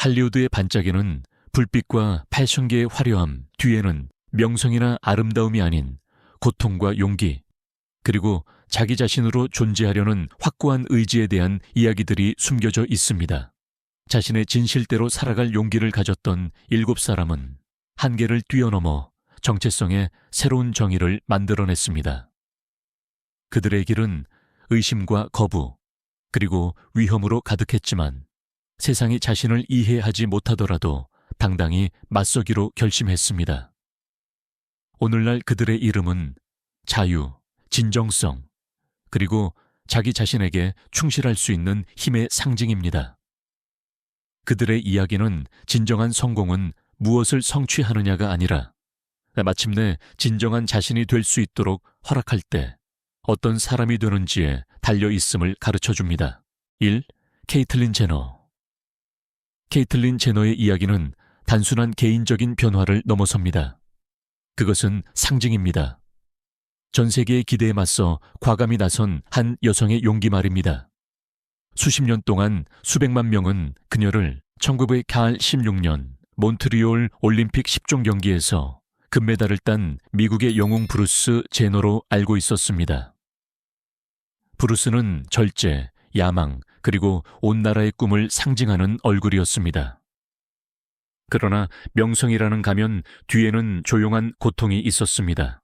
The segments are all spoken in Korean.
할리우드의 반짝이는 불빛과 패션계의 화려함 뒤에는 명성이나 아름다움이 아닌 고통과 용기, 그리고 자기 자신으로 존재하려는 확고한 의지에 대한 이야기들이 숨겨져 있습니다. 자신의 진실대로 살아갈 용기를 가졌던 일곱 사람은 한계를 뛰어넘어 정체성의 새로운 정의를 만들어냈습니다. 그들의 길은 의심과 거부, 그리고 위험으로 가득했지만 세상이 자신을 이해하지 못하더라도 당당히 맞서기로 결심했습니다. 오늘날 그들의 이름은 자유, 진정성, 그리고 자기 자신에게 충실할 수 있는 힘의 상징입니다. 그들의 이야기는 진정한 성공은 무엇을 성취하느냐가 아니라 마침내 진정한 자신이 될 수 있도록 허락할 때 어떤 사람이 되는지에 달려 있음을 가르쳐 줍니다. 1. 케이틀린 제너 케이틀린 제너의 이야기는 단순한 개인적인 변화를 넘어섭니다. 그것은 상징입니다. 전 세계의 기대에 맞서 과감히 나선 한 여성의 용기 말입니다. 수십 년 동안 수백만 명은 그녀를 1916년 몬트리올 올림픽 10종 경기에서 금메달을 딴 미국의 영웅 브루스 제너로 알고 있었습니다. 브루스는 절제, 야망, 그리고 온 나라의 꿈을 상징하는 얼굴이었습니다. 그러나 명성이라는 가면 뒤에는 조용한 고통이 있었습니다.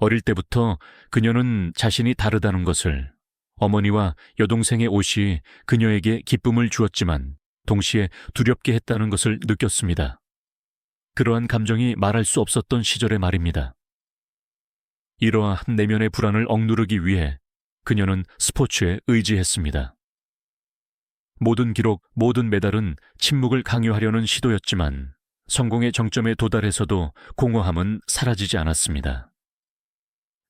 어릴 때부터 그녀는 자신이 다르다는 것을 어머니와 여동생의 옷이 그녀에게 기쁨을 주었지만 동시에 두렵게 했다는 것을 느꼈습니다. 그러한 감정이 말할 수 없었던 시절의 말입니다. 이러한 내면의 불안을 억누르기 위해 그녀는 스포츠에 의지했습니다. 모든 기록, 모든 메달은 침묵을 강요하려는 시도였지만 성공의 정점에 도달해서도 공허함은 사라지지 않았습니다.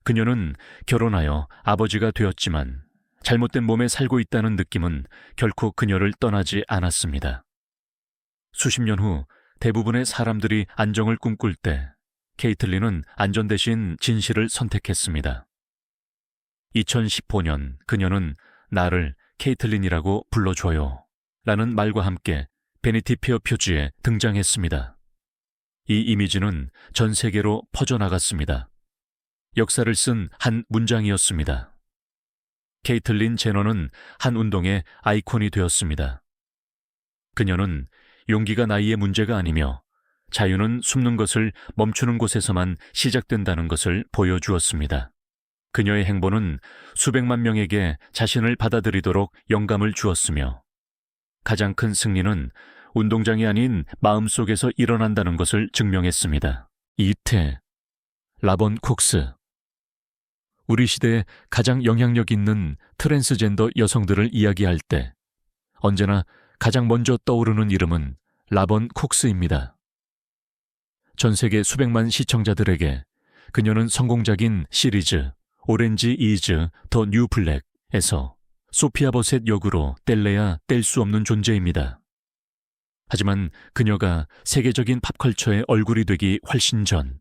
그녀는 결혼하여 아버지가 되었지만 잘못된 몸에 살고 있다는 느낌은 결코 그녀를 떠나지 않았습니다. 수십 년 후 대부분의 사람들이 안정을 꿈꿀 때 케이틀린은 안전 대신 진실을 선택했습니다. 2015년 그녀는 나를 케이틀린이라고 불러줘요. 라는 말과 함께 베니티 페어 표지에 등장했습니다. 이 이미지는 전 세계로 퍼져나갔습니다. 역사를 쓴 한 문장이었습니다. 케이틀린 제너는 한 운동의 아이콘이 되었습니다. 그녀는 용기가 나이의 문제가 아니며 자유는 숨는 것을 멈추는 곳에서만 시작된다는 것을 보여주었습니다. 그녀의 행보는 수백만 명에게 자신을 받아들이도록 영감을 주었으며 가장 큰 승리는 운동장이 아닌 마음속에서 일어난다는 것을 증명했습니다. 이태, 라본 콕스. 우리 시대에 가장 영향력 있는 트랜스젠더 여성들을 이야기할 때 언제나 가장 먼저 떠오르는 이름은 라본 콕스입니다. 전 세계 수백만 시청자들에게 그녀는 성공작인 시리즈 오렌지 이즈 더 뉴 블랙에서 소피아 버셋 역으로 뗄래야 뗄 수 없는 존재입니다. 하지만 그녀가 세계적인 팝컬처의 얼굴이 되기 훨씬 전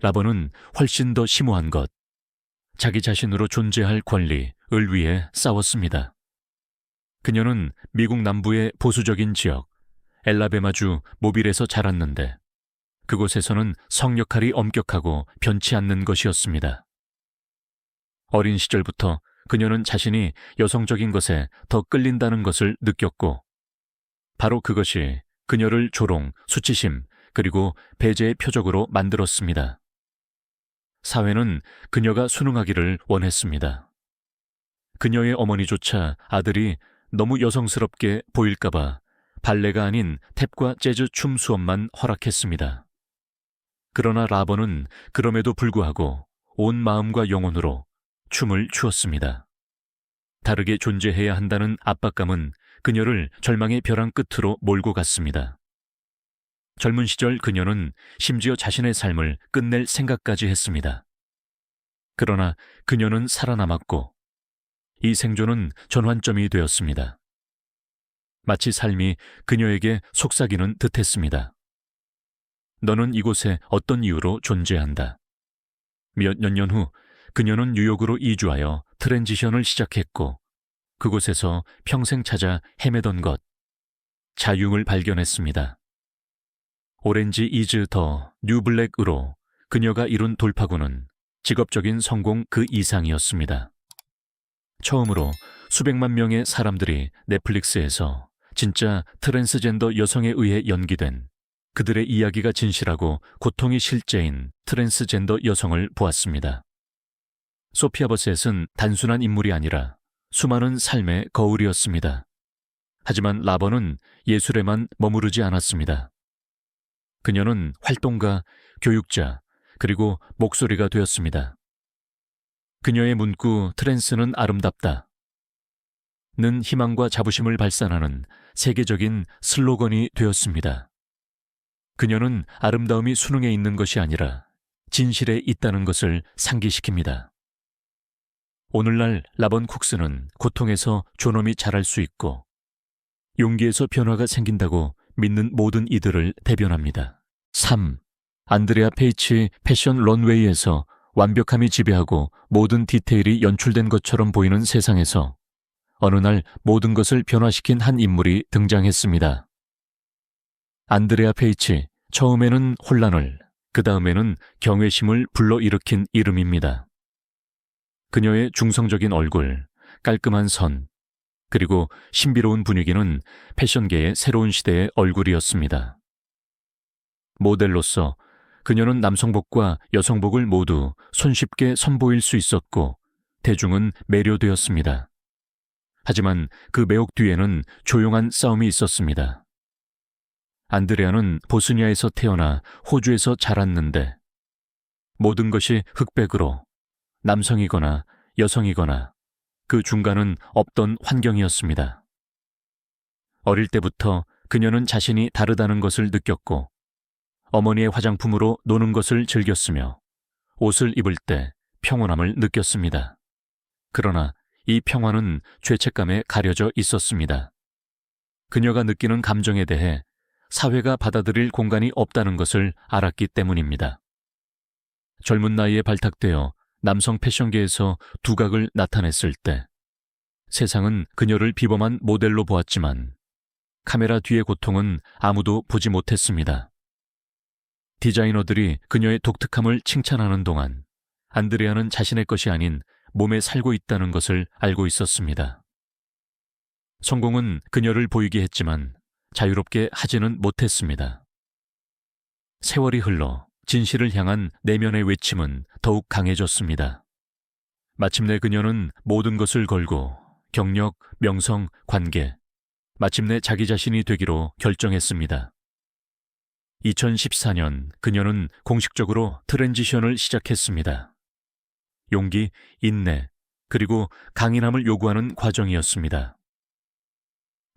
라본은 훨씬 더 심오한 것, 자기 자신으로 존재할 권리을 위해 싸웠습니다. 그녀는 미국 남부의 보수적인 지역 엘라베마주 모빌에서 자랐는데 그곳에서는 성 역할이 엄격하고 변치 않는 것이었습니다. 어린 시절부터 그녀는 자신이 여성적인 것에 더 끌린다는 것을 느꼈고 바로 그것이 그녀를 조롱, 수치심, 그리고 배제의 표적으로 만들었습니다. 사회는 그녀가 순응하기를 원했습니다. 그녀의 어머니조차 아들이 너무 여성스럽게 보일까봐 발레가 아닌 탭과 재즈 춤 수업만 허락했습니다. 그러나 라버는 그럼에도 불구하고 온 마음과 영혼으로 춤을 추었습니다. 다르게 존재해야 한다는 압박감은 그녀를 절망의 벼랑 끝으로 몰고 갔습니다. 젊은 시절 그녀는 심지어 자신의 삶을 끝낼 생각까지 했습니다. 그러나 그녀는 살아남았고 이 생존은 전환점이 되었습니다. 마치 삶이 그녀에게 속삭이는 듯했습니다. 너는 이곳에 어떤 이유로 존재한다. 몇 년 후 그녀는 뉴욕으로 이주하여 트랜지션을 시작했고 그곳에서 평생 찾아 헤매던 것, 자융을 발견했습니다. 오렌지 이즈 더 뉴블랙으로 그녀가 이룬 돌파구는 직업적인 성공 그 이상이었습니다. 처음으로 수백만 명의 사람들이 넷플릭스에서 진짜 트랜스젠더 여성에 의해 연기된 그들의 이야기가 진실하고 고통이 실제인 트랜스젠더 여성을 보았습니다. 소피아 버셋은 단순한 인물이 아니라 수많은 삶의 거울이었습니다. 하지만 라버는 예술에만 머무르지 않았습니다. 그녀는 활동가, 교육자, 그리고 목소리가 되었습니다. 그녀의 문구 트랜스는 아름답다. 는 희망과 자부심을 발산하는 세계적인 슬로건이 되었습니다. 그녀는 아름다움이 수능에 있는 것이 아니라 진실에 있다는 것을 상기시킵니다. 오늘날 라번 쿡스는 고통에서 존엄이 자랄 수 있고 용기에서 변화가 생긴다고 믿는 모든 이들을 대변합니다. 3. 안드레아 페이치 패션 런웨이에서 완벽함이 지배하고 모든 디테일이 연출된 것처럼 보이는 세상에서 어느 날 모든 것을 변화시킨 한 인물이 등장했습니다. 안드레아 페이치, 처음에는 혼란을, 그 다음에는 경외심을 불러일으킨 이름입니다. 그녀의 중성적인 얼굴, 깔끔한 선, 그리고 신비로운 분위기는 패션계의 새로운 시대의 얼굴이었습니다. 모델로서 그녀는 남성복과 여성복을 모두 손쉽게 선보일 수 있었고 대중은 매료되었습니다. 하지만 그 매혹 뒤에는 조용한 싸움이 있었습니다. 안드레아는 보스니아에서 태어나 호주에서 자랐는데 모든 것이 흑백으로 남성이거나 여성이거나 그 중간은 없던 환경이었습니다. 어릴 때부터 그녀는 자신이 다르다는 것을 느꼈고 어머니의 화장품으로 노는 것을 즐겼으며 옷을 입을 때 평온함을 느꼈습니다. 그러나 이 평화는 죄책감에 가려져 있었습니다. 그녀가 느끼는 감정에 대해 사회가 받아들일 공간이 없다는 것을 알았기 때문입니다. 젊은 나이에 발탁되어 남성 패션계에서 두각을 나타냈을 때 세상은 그녀를 비범한 모델로 보았지만 카메라 뒤의 고통은 아무도 보지 못했습니다. 디자이너들이 그녀의 독특함을 칭찬하는 동안 안드레아는 자신의 것이 아닌 몸에 살고 있다는 것을 알고 있었습니다. 성공은 그녀를 보이게 했지만 자유롭게 하지는 못했습니다. 세월이 흘러 진실을 향한 내면의 외침은 더욱 강해졌습니다. 마침내 그녀는 모든 것을 걸고 경력, 명성, 관계, 마침내 자기 자신이 되기로 결정했습니다. 2014년 그녀는 공식적으로 트랜지션을 시작했습니다. 용기, 인내, 그리고 강인함을 요구하는 과정이었습니다.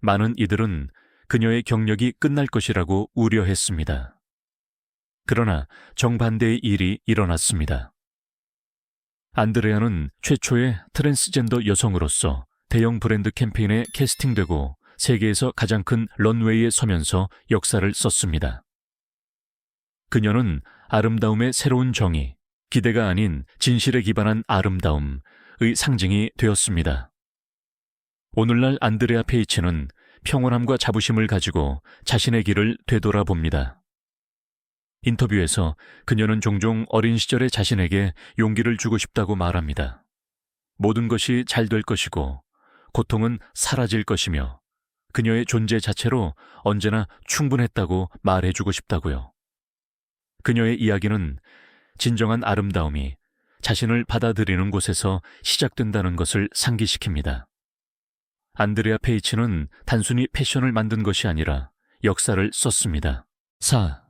많은 이들은 그녀의 경력이 끝날 것이라고 우려했습니다. 그러나 정반대의 일이 일어났습니다. 안드레아는 최초의 트랜스젠더 여성으로서 대형 브랜드 캠페인에 캐스팅되고 세계에서 가장 큰 런웨이에 서면서 역사를 썼습니다. 그녀는 아름다움의 새로운 정의, 기대가 아닌 진실에 기반한 아름다움의 상징이 되었습니다. 오늘날 안드레아 페이치는 평온함과 자부심을 가지고 자신의 길을 되돌아봅니다. 인터뷰에서 그녀는 종종 어린 시절의 자신에게 용기를 주고 싶다고 말합니다. 모든 것이 잘 될 것이고 고통은 사라질 것이며 그녀의 존재 자체로 언제나 충분했다고 말해주고 싶다고요. 그녀의 이야기는 진정한 아름다움이 자신을 받아들이는 곳에서 시작된다는 것을 상기시킵니다. 안드레아 페이치는 단순히 패션을 만든 것이 아니라 역사를 썼습니다. 4.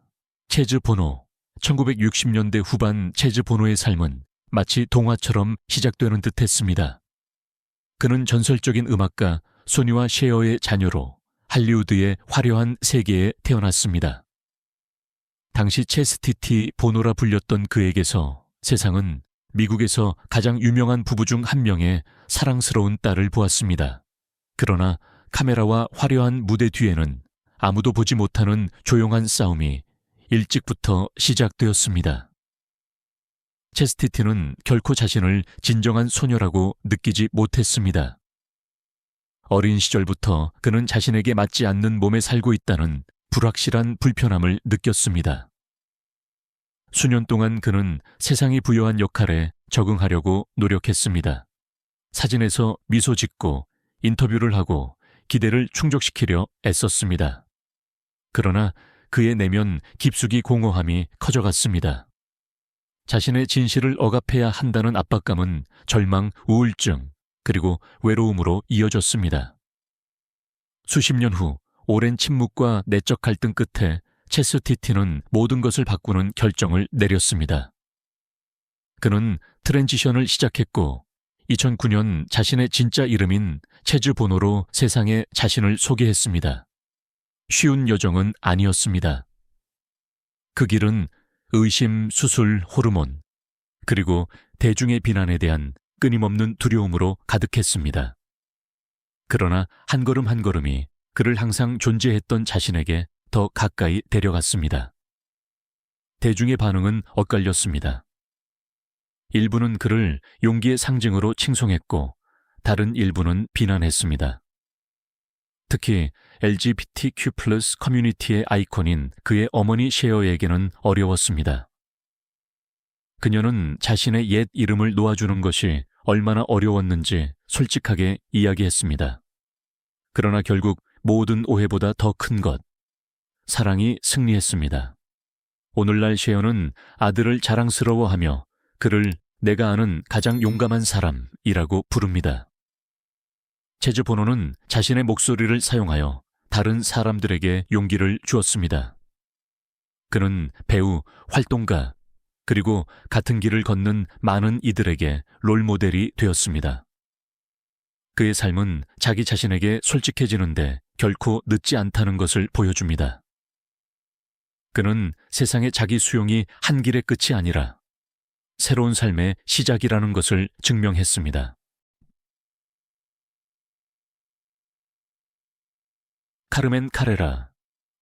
체즈 보노 1960년대 후반 체즈 보노의 삶은 마치 동화처럼 시작되는 듯 했습니다. 그는 전설적인 음악가 소니와 셰어의 자녀로 할리우드의 화려한 세계에 태어났습니다. 당시 체스티티 보노라 불렸던 그에게서 세상은 미국에서 가장 유명한 부부 중 한 명의 사랑스러운 딸을 보았습니다. 그러나 카메라와 화려한 무대 뒤에는 아무도 보지 못하는 조용한 싸움이 일찍부터 시작되었습니다. 체스티티는 결코 자신을 진정한 소녀라고 느끼지 못했습니다. 어린 시절부터 그는 자신에게 맞지 않는 몸에 살고 있다는 불확실한 불편함을 느꼈습니다. 수년 동안 그는 세상이 부여한 역할에 적응하려고 노력했습니다. 사진에서 미소 짓고 인터뷰를 하고 기대를 충족시키려 애썼습니다. 그러나 그의 내면 깊숙이 공허함이 커져갔습니다. 자신의 진실을 억압해야 한다는 압박감은 절망, 우울증, 그리고 외로움으로 이어졌습니다. 수십 년 후 오랜 침묵과 내적 갈등 끝에 체스티티는 모든 것을 바꾸는 결정을 내렸습니다. 그는 트랜지션을 시작했고 2009년 자신의 진짜 이름인 체즈 보노로 세상에 자신을 소개했습니다. 쉬운 여정은 아니었습니다. 그 길은 의심, 수술, 호르몬, 그리고 대중의 비난에 대한 끊임없는 두려움으로 가득했습니다. 그러나 한 걸음 한 걸음이 그를 항상 존재했던 자신에게 더 가까이 데려갔습니다. 대중의 반응은 엇갈렸습니다. 일부는 그를 용기의 상징으로 칭송했고 다른 일부는 비난했습니다. 특히 LGBTQ 커뮤니티의 아이콘인 그의 어머니 셰어에게는 어려웠습니다. 그녀는 자신의 옛 이름을 놓아주는 것이 얼마나 어려웠는지 솔직하게 이야기했습니다. 그러나 결국 모든 오해보다 더 큰 것, 사랑이 승리했습니다. 오늘날 셰어는 아들을 자랑스러워하며 그를 내가 아는 가장 용감한 사람이라고 부릅니다. 체즈 보노는 자신의 목소리를 사용하여 다른 사람들에게 용기를 주었습니다. 그는 배우, 활동가, 그리고 같은 길을 걷는 많은 이들에게 롤모델이 되었습니다. 그의 삶은 자기 자신에게 솔직해지는데 결코 늦지 않다는 것을 보여줍니다. 그는 세상의 자기 수용이 한 길의 끝이 아니라 새로운 삶의 시작이라는 것을 증명했습니다. 카르멘 카레라.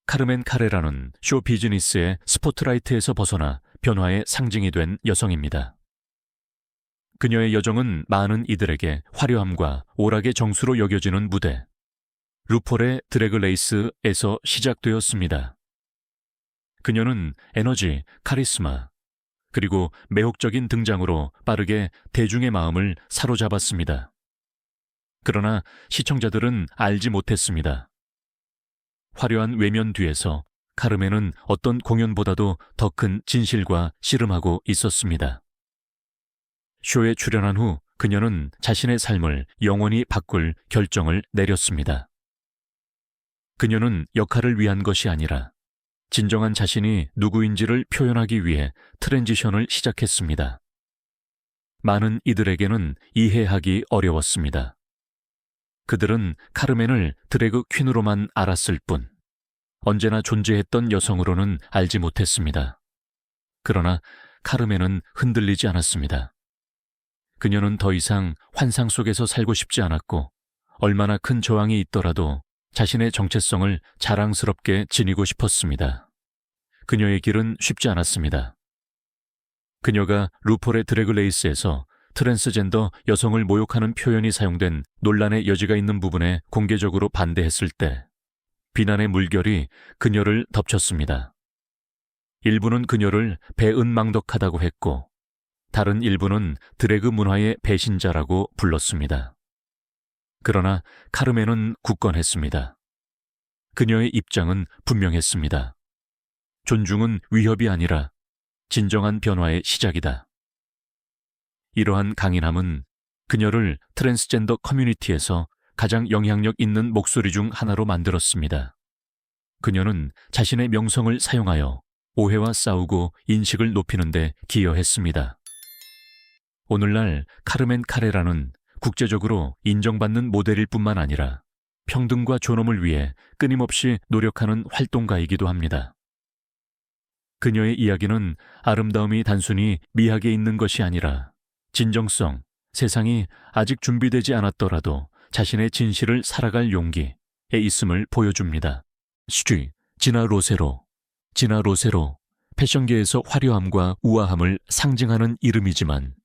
카르멘 카레라는 쇼 비즈니스의 스포트라이트에서 벗어나 변화의 상징이 된 여성입니다. 그녀의 여정은 많은 이들에게 화려함과 오락의 정수로 여겨지는 무대, 루폴의 드래그레이스에서 시작되었습니다. 그녀는 에너지, 카리스마, 그리고 매혹적인 등장으로 빠르게 대중의 마음을 사로잡았습니다. 그러나 시청자들은 알지 못했습니다. 화려한 외면 뒤에서 카르멘은 어떤 공연보다도 더 큰 진실과 씨름하고 있었습니다. 쇼에 출연한 후 그녀는 자신의 삶을 영원히 바꿀 결정을 내렸습니다. 그녀는 역할을 위한 것이 아니라 진정한 자신이 누구인지를 표현하기 위해 트랜지션을 시작했습니다. 많은 이들에게는 이해하기 어려웠습니다. 그들은 카르멘을 드래그 퀸으로만 알았을 뿐, 언제나 존재했던 여성으로는 알지 못했습니다. 그러나 카르멘은 흔들리지 않았습니다. 그녀는 더 이상 환상 속에서 살고 싶지 않았고, 얼마나 큰 저항이 있더라도 자신의 정체성을 자랑스럽게 지니고 싶었습니다. 그녀의 길은 쉽지 않았습니다. 그녀가 루폴의 드래그레이스에서 트랜스젠더 여성을 모욕하는 표현이 사용된 논란의 여지가 있는 부분에 공개적으로 반대했을 때 비난의 물결이 그녀를 덮쳤습니다. 일부는 그녀를 배은망덕하다고 했고 다른 일부는 드래그 문화의 배신자라고 불렀습니다. 그러나 카르멘은 굳건했습니다. 그녀의 입장은 분명했습니다. 존중은 위협이 아니라 진정한 변화의 시작이다. 이러한 강인함은 그녀를 트랜스젠더 커뮤니티에서 가장 영향력 있는 목소리 중 하나로 만들었습니다. 그녀는 자신의 명성을 사용하여 오해와 싸우고 인식을 높이는데 기여했습니다. 오늘날 카르멘 카레라는 국제적으로 인정받는 모델일 뿐만 아니라 평등과 존엄을 위해 끊임없이 노력하는 활동가이기도 합니다. 그녀의 이야기는 아름다움이 단순히 미학에 있는 것이 아니라 진정성, 세상이 아직 준비되지 않았더라도 자신의 진실을 살아갈 용기에 있음을 보여줍니다. 슈쥐, 지나 로세로, 지나 로세로, 패션계에서 화려함과 우아함을 상징하는 이름이지만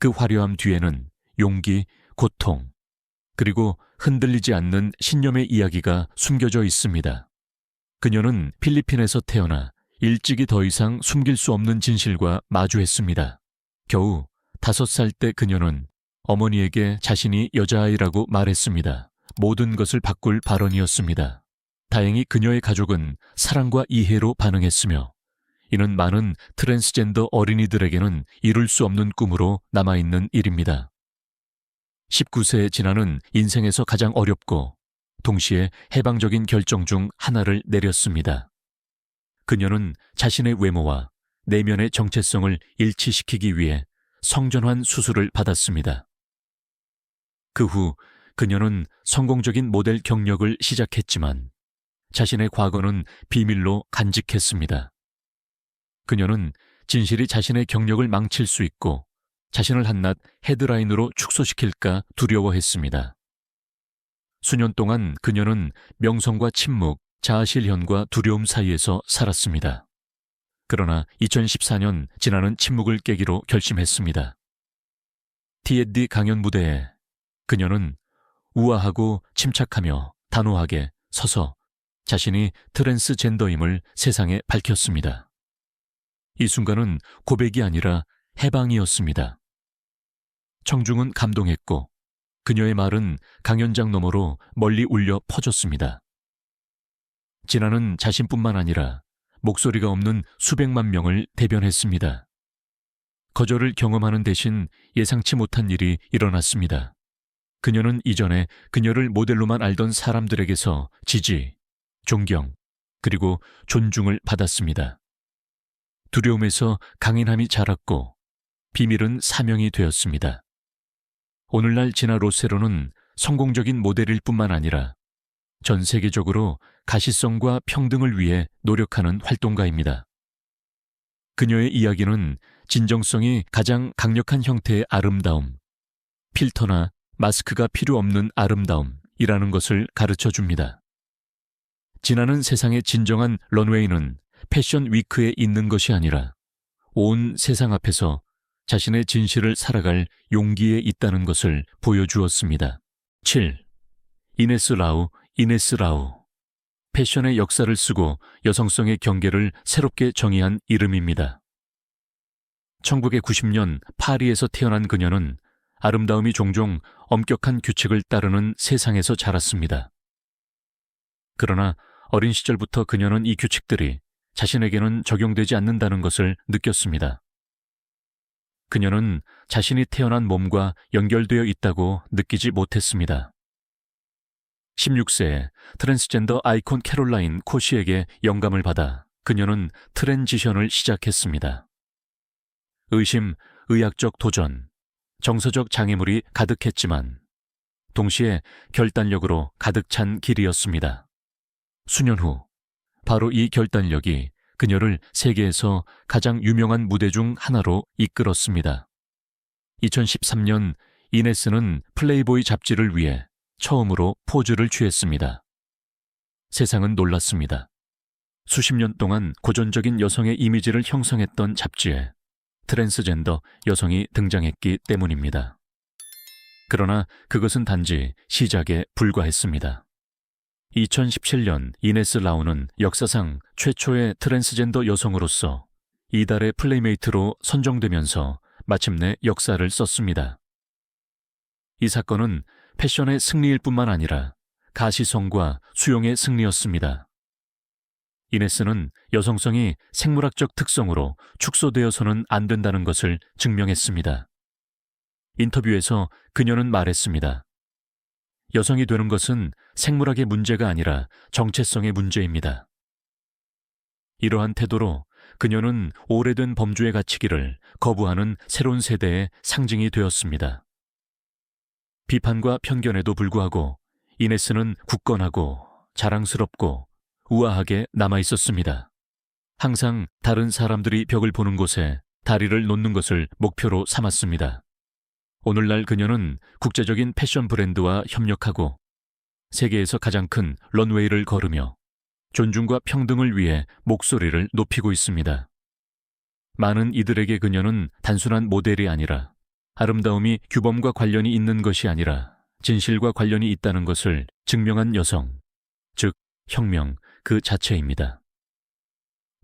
그 화려함 뒤에는 용기, 고통, 그리고 흔들리지 않는 신념의 이야기가 숨겨져 있습니다. 그녀는 필리핀에서 태어나 일찍이 더 이상 숨길 수 없는 진실과 마주했습니다. 겨우 다섯 살 때 그녀는 어머니에게 자신이 여자아이라고 말했습니다. 모든 것을 바꿀 발언이었습니다. 다행히 그녀의 가족은 사랑과 이해로 반응했으며 이는 많은 트랜스젠더 어린이들에게는 이룰 수 없는 꿈으로 남아있는 일입니다. 19세에 지나는 인생에서 가장 어렵고 동시에 해방적인 결정 중 하나를 내렸습니다. 그녀는 자신의 외모와 내면의 정체성을 일치시키기 위해 성전환 수술을 받았습니다. 그 후 그녀는 성공적인 모델 경력을 시작했지만 자신의 과거는 비밀로 간직했습니다. 그녀는 진실이 자신의 경력을 망칠 수 있고 자신을 한낱 헤드라인으로 축소시킬까 두려워했습니다. 수년 동안 그녀는 명성과 침묵, 자아실현과 두려움 사이에서 살았습니다. 그러나 2014년 지나는 침묵을 깨기로 결심했습니다. T&D 강연 무대에 그녀는 우아하고 침착하며 단호하게 서서 자신이 트랜스젠더임을 세상에 밝혔습니다. 이 순간은 고백이 아니라 해방이었습니다. 청중은 감동했고 그녀의 말은 강연장 너머로 멀리 울려 퍼졌습니다. 진아는 자신뿐만 아니라 목소리가 없는 수백만 명을 대변했습니다. 거절을 경험하는 대신 예상치 못한 일이 일어났습니다. 그녀는 이전에 그녀를 모델로만 알던 사람들에게서 지지, 존경, 그리고 존중을 받았습니다. 두려움에서 강인함이 자랐고 비밀은 사명이 되었습니다. 오늘날 진아 로세로는 성공적인 모델일 뿐만 아니라 전 세계적으로 가시성과 평등을 위해 노력하는 활동가입니다. 그녀의 이야기는 진정성이 가장 강력한 형태의 아름다움, 필터나 마스크가 필요 없는 아름다움이라는 것을 가르쳐 줍니다. 지나는 세상의 진정한 런웨이는 패션 위크에 있는 것이 아니라 온 세상 앞에서 자신의 진실을 살아갈 용기에 있다는 것을 보여주었습니다. 7. 이네스 라우, 이네스 라우. 패션의 역사를 쓰고 여성성의 경계를 새롭게 정의한 이름입니다. 1990년 파리에서 태어난 그녀는 아름다움이 종종 엄격한 규칙을 따르는 세상에서 자랐습니다. 그러나 어린 시절부터 그녀는 이 규칙들이 자신에게는 적용되지 않는다는 것을 느꼈습니다. 그녀는 자신이 태어난 몸과 연결되어 있다고 느끼지 못했습니다. 16세에 트랜스젠더 아이콘 캐롤라인 코시에게 영감을 받아 그녀는 트랜지션을 시작했습니다. 의심, 의학적 도전, 정서적 장애물이 가득했지만 동시에 결단력으로 가득 찬 길이었습니다. 수년 후 바로 이 결단력이 그녀를 세계에서 가장 유명한 무대 중 하나로 이끌었습니다. 2013년 이네스는 플레이보이 잡지를 위해 처음으로 포즈를 취했습니다. 세상은 놀랐습니다. 수십 년 동안 고전적인 여성의 이미지를 형성했던 잡지에 트랜스젠더 여성이 등장했기 때문입니다. 그러나 그것은 단지 시작에 불과했습니다. 2017년 이네스 라우는 역사상 최초의 트랜스젠더 여성으로서 이달의 플레이메이트로 선정되면서 마침내 역사를 썼습니다. 이 사건은 패션의 승리일 뿐만 아니라 가시성과 수용의 승리였습니다. 이네스는 여성성이 생물학적 특성으로 축소되어서는 안 된다는 것을 증명했습니다. 인터뷰에서 그녀는 말했습니다. 여성이 되는 것은 생물학의 문제가 아니라 정체성의 문제입니다. 이러한 태도로 그녀는 오래된 범주에 갇히기를 거부하는 새로운 세대의 상징이 되었습니다. 비판과 편견에도 불구하고 이네스는 굳건하고 자랑스럽고 우아하게 남아 있었습니다. 항상 다른 사람들이 벽을 보는 곳에 다리를 놓는 것을 목표로 삼았습니다. 오늘날 그녀는 국제적인 패션 브랜드와 협력하고 세계에서 가장 큰 런웨이를 걸으며 존중과 평등을 위해 목소리를 높이고 있습니다. 많은 이들에게 그녀는 단순한 모델이 아니라 아름다움이 규범과 관련이 있는 것이 아니라 진실과 관련이 있다는 것을 증명한 여성, 즉 혁명 그 자체입니다.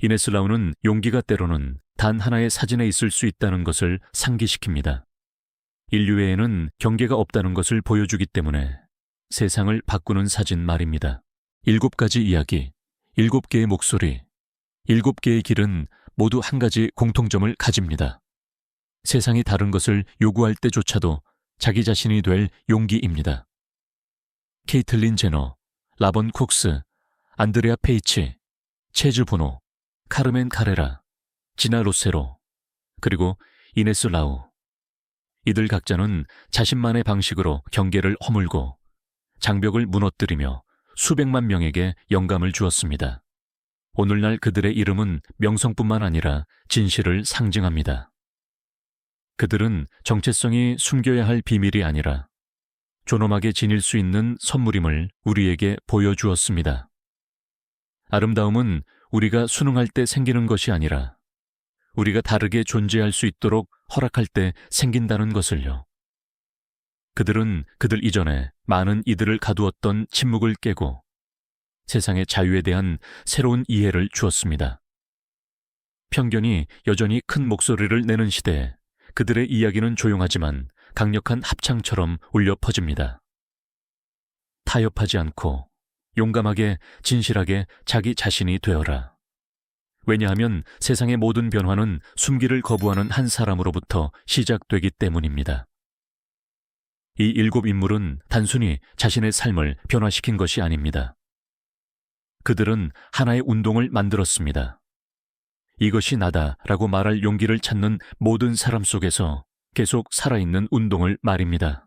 이네슬라우는 용기가 때로는 단 하나의 사진에 있을 수 있다는 것을 상기시킵니다. 인류에는 경계가 없다는 것을 보여주기 때문에 세상을 바꾸는 사진 말입니다. 일곱 가지 이야기, 일곱 개의 목소리, 일곱 개의 길은 모두 한 가지 공통점을 가집니다. 세상이 다른 것을 요구할 때조차도 자기 자신이 될 용기입니다. 케이틀린 제너, 라본 콕스, 안드레아 페이치, 체즈 보노, 카르멘 카레라, 지나 로세로, 그리고 이네스 라우. 이들 각자는 자신만의 방식으로 경계를 허물고 장벽을 무너뜨리며 수백만 명에게 영감을 주었습니다. 오늘날 그들의 이름은 명성뿐만 아니라 진실을 상징합니다. 그들은 정체성이 숨겨야 할 비밀이 아니라 존엄하게 지닐 수 있는 선물임을 우리에게 보여주었습니다. 아름다움은 우리가 순응할 때 생기는 것이 아니라 우리가 다르게 존재할 수 있도록 허락할 때 생긴다는 것을요. 그들은 그들 이전에 많은 이들을 가두었던 침묵을 깨고 세상의 자유에 대한 새로운 이해를 주었습니다. 편견이 여전히 큰 목소리를 내는 시대에 그들의 이야기는 조용하지만 강력한 합창처럼 울려 퍼집니다. 타협하지 않고 용감하게 진실하게 자기 자신이 되어라. 왜냐하면 세상의 모든 변화는 숨기를 거부하는 한 사람으로부터 시작되기 때문입니다. 이 일곱 인물은 단순히 자신의 삶을 변화시킨 것이 아닙니다. 그들은 하나의 운동을 만들었습니다. 이것이 나다 라고 말할 용기를 찾는 모든 사람 속에서 계속 살아있는 운동을 말입니다.